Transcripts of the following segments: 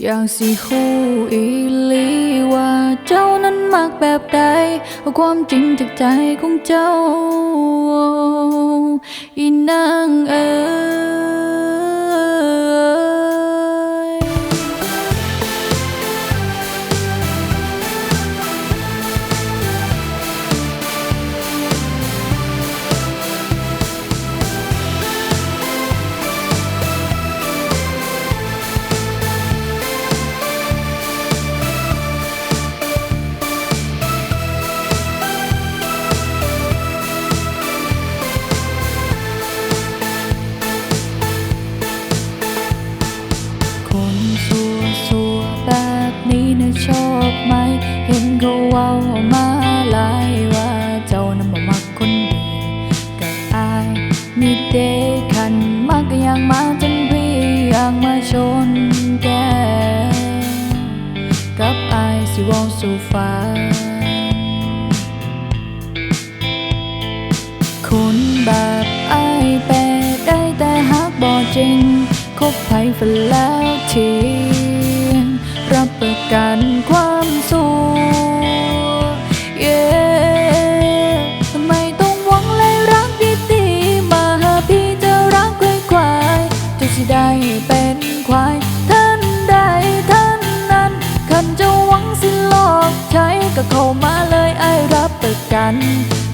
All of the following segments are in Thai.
อยากสิคู่อีลีว่าเจ้านั้นมักแบบใดเอาความจริงจากใจของเจ้า อีนางเอ๋ มาหลายว่าเจ้านั้นบ่มักคนดีกับอายนี่เดคันมักก็ยังมาจนพี่อยากมาชนแกกับอายสิวอาสู่ฟ้าคนแบบไอ้ายแปลได้แต่ฮักบ่จริงคบไผฝันแล้วทิ้ ไอ้รับประกัน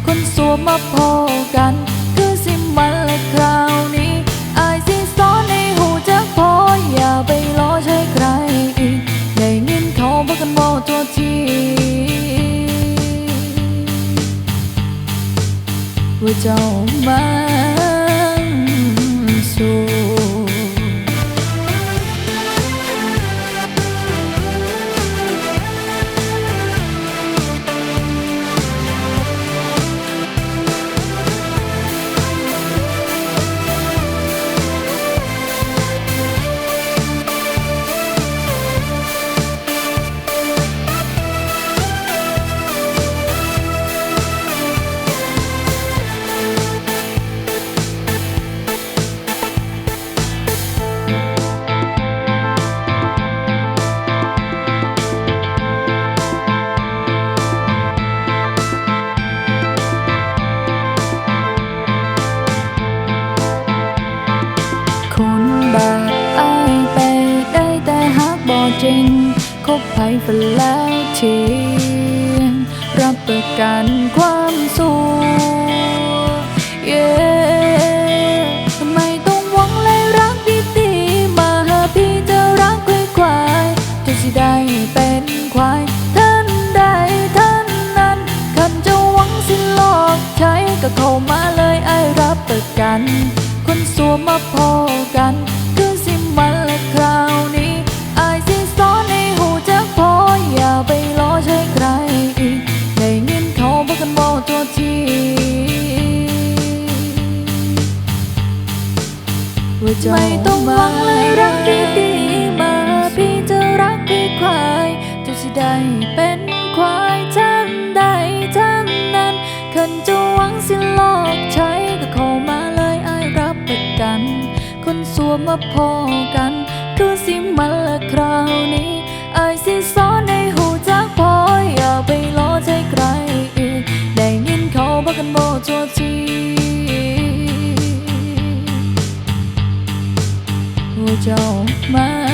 คนสัวมาพอกัน คือสิมันและคราวนี้อายสิสอนในหูจักพออย่าไปล้อใช้ใครอีกได้ยินเขาบอกกันบอกตัวทีว่าเจ้ามันสั ริงคบไผฝันแล้วทิ้งรับประกันความสุขเย้ทำไมต้องหวังเลยรักดีๆ มาหาพี่จะรักควายๆจะสิได้เป็นควายท่านใดท่านนั้นคันจะหวังสิหลอกใช้ก็เข้ามาเลยไอ้รับประกัน คนสัวมาพอกัน จะไม่ต้องหวังเลยรักดีๆมา พี่จะรักพี่ควายจะสิได้เป็นควายท่านใดท่านนั้นคันจะหวังสิหลอกใช้ก็เข้ามาเลยไอ้ายรับประกัน คนสัวมาพอกัน คือสิมันละคราวนี้ ว่าเจ้ามา